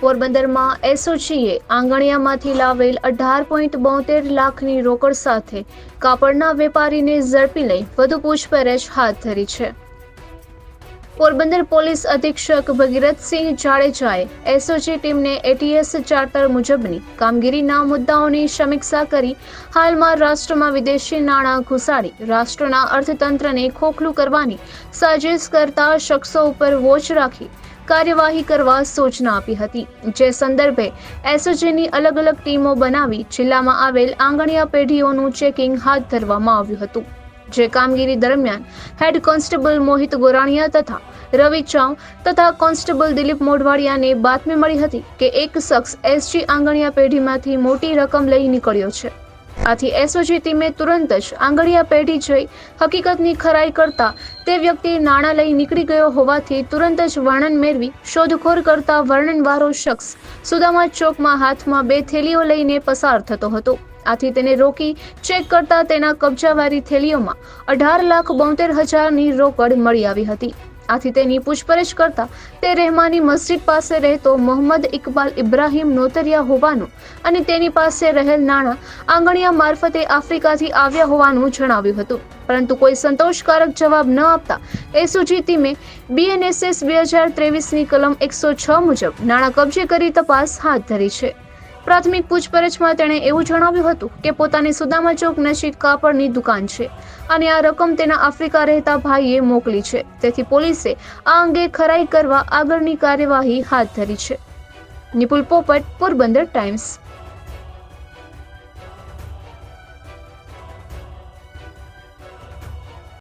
પોરબંદરમાં એસઓજીએ આંગણિયામાંથી લાવેલ અઢાર પોઈન્ટ બોતેર લાખની રોકડ સાથે કાપડના વેપારીને ઝડપી લઈ વધુ પૂછપરછ હાથ ધરી છે. પોરબંદર પોલીસ અધિક્ષક ભગીરથસિંહ જાડેજાએ એસઓજી ટીમને એટીએસ ચાર્ટર મુજબની કામગીરીના મુદ્દાઓની સમીક્ષા કરી હાલમાં રાષ્ટ્રમાં વિદેશી નાણાં ઘુસાડી રાષ્ટ્રના અર્થતંત્રને ખોખલું કરવાની સાજિશ કરતા શખ્સો ઉપર વોચ રાખી કાર્યવાહી કરવા સૂચના આપી હતી. જે સંદર્ભે એસઓજીની અલગ અલગ ટીમો બનાવી જિલ્લામાં આવેલ આંગણિયા પેઢીઓનું ચેકિંગ હાથ ધરવામાં આવ્યું હતું. જે કામગીરી દરમિયાન હેડ કોન્સ્ટેબલ મોહિત ગોરાણીયા તથા રવિ ચાવ તથા કોન્સ્ટેબલ દિલીપ મોઢવાડિયાને બાતમી મળી હતી કે એક શખ્સ એસજી આંગણિયા પેઢીમાંથી મોટી રકમ લઈ નીકળ્યો છે. આથી એસઓજી ટીમે તુરંત જ આંગળિયા પેઢી જઈ હકીકતની ખરાઈ કરતા તે વ્યક્તિ નાણાં લઈ નીકળી ગયો હોવાથી તુરંત જ વર્ણન મેળવી શોધખોળ કરતા વર્ણનવાળો શખ્સ સુદામા ચોકમાં હાથમાં બે થેલીઓ લઈને પસાર થતો હતો. આથી તેને રોકી ચેક કરતા તેના કબજાવાળી થેલીઓમાં અઢાર લાખ બોતેર હજારની રોકડ મળી આવી હતી. આથી તેની પૂછપરછ કરતા તે રહેમાની મસ્જિદ પાસે રહેતો મોહમ્મદ ઇકબાલ ઇબ્રાહીમ નોતરિયા હોવાનું અને તેની પાસે રહેલ નાણાં આંગણિયા મારફતે આફ્રિકાથી આવ્યા હોવાનું જણાવ્યું હતું. પરંતુ કોઈ સંતોષકારક જવાબ ન આપતા એસઓજી ટીમે બીએનએસએસ બે હજાર ત્રેવીસની કલમ એકસો છ મુજબ નાણાં કબજે કરી તપાસ હાથ ધરી છે. પ્રાથમિક પૂછપરછમાં તેણે એવું જણાવ્યું હતું કે પોતાની સુદામા ચોક નજીક કાપડની દુકાન છે અને આ રકમ તેના આફ્રિકા રહેતા ભાઈએ મોકલી છે. તેથી પોલીસે આ અંગે ખરાઈ કરવા આગળની કાર્યવાહી હાથ ધરી છે. નિપુલ પોપટ, પોરબંદર ટાઈમ્સ.